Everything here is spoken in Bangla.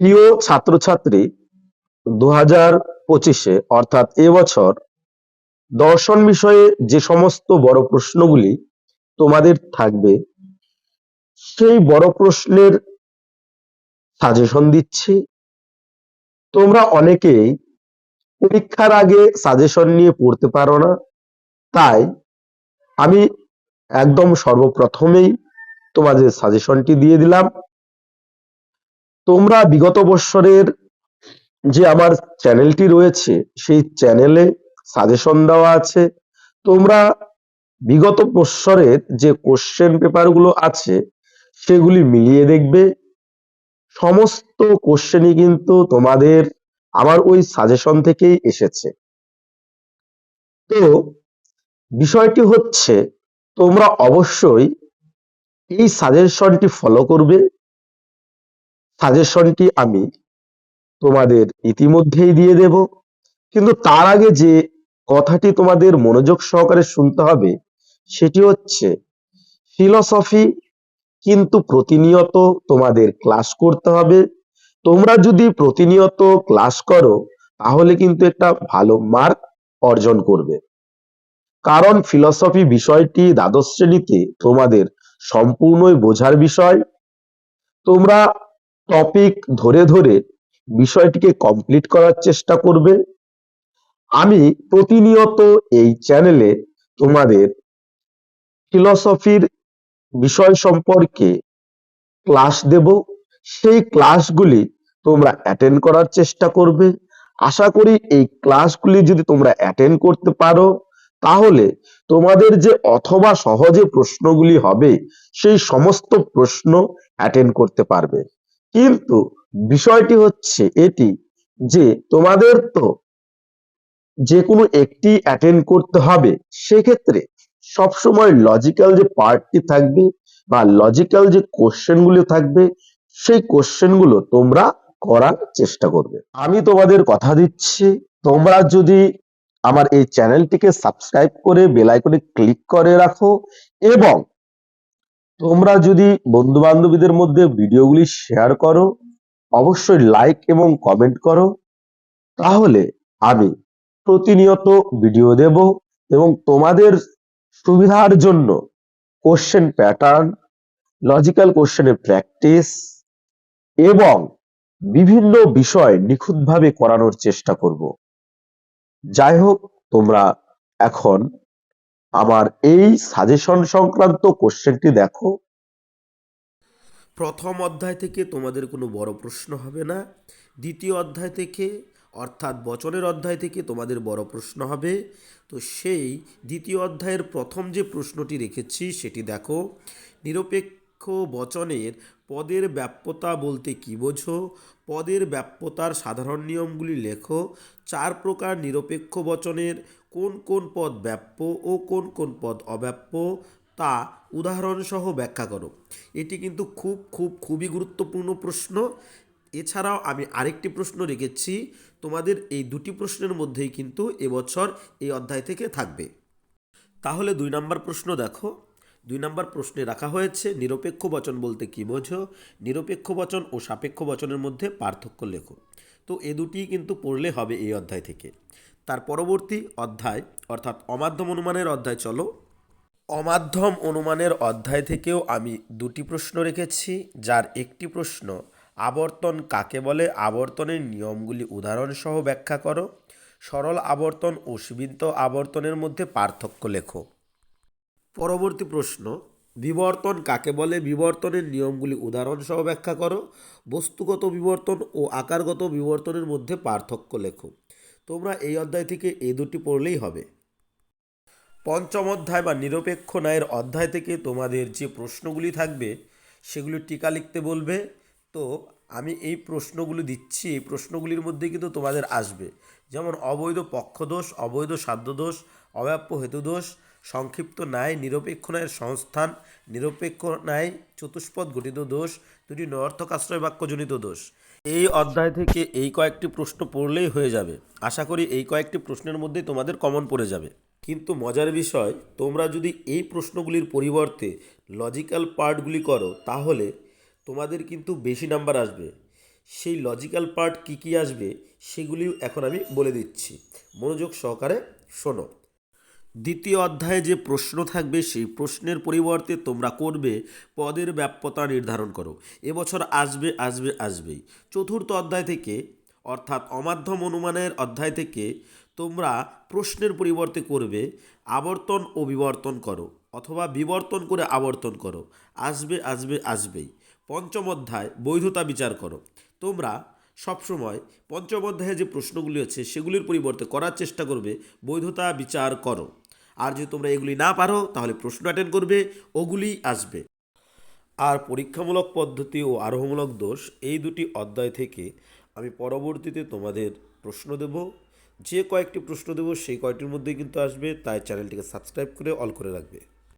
প্রিয় ছাত্রছাত্রী দু হাজার পঁচিশে, অর্থাৎ এবছর দর্শন বিষয়ে যে সমস্ত বড় প্রশ্নগুলি তোমাদের থাকবে, সেই বড় প্রশ্নের সাজেশন দিচ্ছি। তোমরা অনেকেই পরীক্ষার আগে সাজেশন নিয়ে পড়তে পারো না, তাই আমি একদম সর্বপ্রথমেই তোমাদের সাজেশনটি দিয়ে দিলাম। তোমরা বিগত বৎসরের যে আমার চ্যানেলটি রয়েছে, সেই চ্যানেলে সাজেশন দেওয়া আছে। তোমরা বিগত বৎসরের যে কোশ্চেন পেপারগুলো আছে, সেগুলি মিলিয়ে দেখবে। সমস্ত কোশ্চেনই কিন্তু তোমাদের আমার ওই সাজেশন থেকেই এসেছে। তো বিষয়টি হচ্ছে, তোমরা অবশ্যই এই সাজেশনটি ফলো করবে। সাজেশনটি আমি তোমাদের ইতিমধ্যেই দিয়ে দেব। কিন্তু তার আগে যে কথাটি তোমাদের মনোযোগ সহকারে শুনতে হবে, সেটি হচ্ছে, ফিলসফি কিন্তু প্রতিনিয়ত তোমাদের ক্লাস করতে হবে। তোমরা যদি প্রতিনিয়ত ক্লাস করো, তাহলে কিন্তু একটা ভালো মার্ক অর্জন করবে। কারণ ফিলসফি বিষয়টি দ্বাদশ শ্রেণীতে তোমাদের সম্পূর্ণই বোঝার বিষয়। তোমরা টপিক ধরে ধরে বিষয়টিকে কমপ্লিট করার চেষ্টা করবে। আমি প্রতিনিয়ত এই চ্যানেলে তোমাদের ফিলসফির বিষয় সম্পর্কে ক্লাস দেব। সেই ক্লাসগুলি তোমরা অ্যাটেন্ড করার চেষ্টা করবে। আশা করি এই ক্লাসগুলি যদি তোমরা অ্যাটেন্ড করতে পারো, তাহলে তোমাদের যে অথবা সহজে প্রশ্নগুলি হবে, সেই সমস্ত প্রশ্ন অ্যাটেন্ড করতে পারবে। কিন্তু বিষয়টি হচ্ছে এটি যে তোমাদের তো যে কোনো একটি অ্যাটেন্ড করতে হবে, সেক্ষেত্রে সবসময় লজিক্যাল যে পার্টটি থাকবে বা লজিক্যাল যে কোশ্চেনগুলো থাকবে, সেই কোশ্চেনগুলো তোমরা করার চেষ্টা করবে। আমি তোমাদের কথা দিচ্ছি, তোমরা যদি আমার এই চ্যানেলটিকে সাবস্ক্রাইব করে বেল আইকনে ক্লিক করে রাখো এবং তোমরা যদি বন্ধু বান্ধবীদের মধ্যে ভিডিওগুলি শেয়ার করো, অবশ্যই লাইক এবং কমেন্ট করো, তাহলে আমি প্রতিনিয়ত ভিডিও দেব এবং তোমাদের সুবিধার জন্য কোশ্চেন প্যাটার্ন লজিক্যাল কোশ্চেনের প্র্যাকটিস এবং বিভিন্ন বিষয় নিখুঁতভাবে করানোর চেষ্টা করব। যাই হোক, তোমরা এখন আমার এই সাজেশন সংক্রান্ত কোশ্চেনটি দেখো। প্রথম অধ্যায় থেকে তোমাদের কোনো বড় প্রশ্ন হবে না। দ্বিতীয় অধ্যায় থেকে, অর্থাৎ বচনের অধ্যায় থেকে তোমাদের বড় প্রশ্ন হবে। তো সেই দ্বিতীয় অধ্যায়ের প্রথম যে প্রশ্নটি রেখেছি, সেটি দেখো। নিরপেক্ষ বচনের পদের ব্যাপ্যতা বলতে কী বোঝো? পদের ব্যাপ্যতার সাধারণ নিয়মগুলি লেখো। চার প্রকার নিরপেক্ষ বচনের কোন কোন পদ ব্যাপ্য ও কোন কোন পদ অব্যাপ্য তা উদাহরণসহ ব্যাখ্যা করো। এটি কিন্তু খুব খুব, খুবই গুরুত্বপূর্ণ প্রশ্ন। এছাড়াও আমি আরেকটি প্রশ্ন রেখেছি। তোমাদের এই দুটি প্রশ্নের মধ্যেই কিন্তু এবছর এই অধ্যায় থেকে থাকবে। তাহলে দুই নম্বর প্রশ্ন দেখো। দুই নম্বর প্রশ্নে রাখা হয়েছে, নিরপেক্ষ বচন বলতে কী বোঝো? নিরপেক্ষ বচন ও সাপেক্ষ বচনের মধ্যে পার্থক্য লেখো। তো এ দুটি কিন্তু পড়লে হবে এই অধ্যায় থেকে। তার পরবর্তী অধ্যায়, অর্থাৎ অমাধ্যম অনুমানের অধ্যায়, চলো। অমাধ্যম অনুমানের অধ্যায় থেকেও আমি দুটি প্রশ্ন রেখেছি, যার একটি প্রশ্ন, আবর্তন কাকে বলে? আবর্তনের নিয়মগুলি উদাহরণসহ ব্যাখ্যা করো। সরল আবর্তন ও সীমিত আবর্তনের মধ্যে পার্থক্য লেখো। পরবর্তী প্রশ্ন, বিবর্তন কাকে বলে? বিবর্তনের নিয়মগুলি উদাহরণসহ ব্যাখ্যা করো। বস্তুগত বিবর্তন ও আকারগত বিবর্তনের মধ্যে পার্থক্য লেখো। তোমরা এই অধ্যায় থেকে এই দুটি পড়লেই হবে। পঞ্চম অধ্যায় বা নিরপেক্ষ ন্যায়ের অধ্যায় থেকে তোমাদের যে প্রশ্নগুলি থাকবে, সেগুলি টিকা লিখতে বলবে। তো, আমি এই প্রশ্নগুলি দিচ্ছি, এই প্রশ্নগুলির মধ্যে কিন্তু তোমাদের আসবে। যেমন, অবৈধ পক্ষদোষ, অবৈধ সাধ্যদোষ, অব্যাপ্য হেতুদোষ সংক্ষিপ্ত ন্যায়, নিরপেক্ষ ন্যায়ের সংস্থান, নিরপেক্ষ ন্যায় চতুষ্পদ গঠিত দোষ, দুটি নর্থক আশ্রয় বাক্যজনিত দোষ। এই অধ্যায় থেকে এই কয়েকটি প্রশ্ন পড়লেই হয়ে যাবে। আশা করি এই কয়েকটি প্রশ্নের মধ্যেই তোমাদের কমন পড়ে যাবে। কিন্তু মজার বিষয়, তোমরা যদি এই প্রশ্নগুলির পরিবর্তে লজিক্যাল পার্টগুলি করো, তাহলে তোমাদের কিন্তু বেশি নাম্বার আসবে। সেই লজিক্যাল পার্ট কী কী আসবে, সেগুলিও এখন আমি বলে দিচ্ছি। মনোযোগ সহকারে শোনো। দ্বিতীয় অধ্যায়ে যে প্রশ্ন থাকবে, সেই প্রশ্নের পরিবর্তে তোমরা করবে পদের ব্যাপ্যতা নির্ধারণ করো। এবছর আসবে আসবে, আসবেই। চতুর্থ অধ্যায় থেকে, অর্থাৎ অমাধ্যম অনুমানের অধ্যায় থেকে, তোমরা প্রশ্নের পরিবর্তে করবে, আবর্তন ও বিবর্তন করো, অথবা বিবর্তন করে আবর্তন করো। আসবে আসবে, আসবেই। পঞ্চম অধ্যায়, বৈধতা বিচার করো। তোমরা সবসময় পঞ্চম অধ্যায়ে যে প্রশ্নগুলি আছে, সেগুলির পরিবর্তে করার চেষ্টা করবে, বৈধতা বিচার করো। আর যদি তোমরা এগুলি না পারো, তাহলে প্রশ্ন অ্যাটেন্ড করবে, ওগুলি আসবে। আর পরীক্ষামূলক পদ্ধতি ও আরোহমূলক দোষ, এই দুটি অধ্যায় থেকে আমি পরবর্তীতে তোমাদের প্রশ্ন দেব। যে কয়েকটি প্রশ্ন দেব, সেই কয়টির মধ্যেই কিন্তু আসবে, তাই চ্যানেলটিকে সাবস্ক্রাইব করে অল করে রাখবে।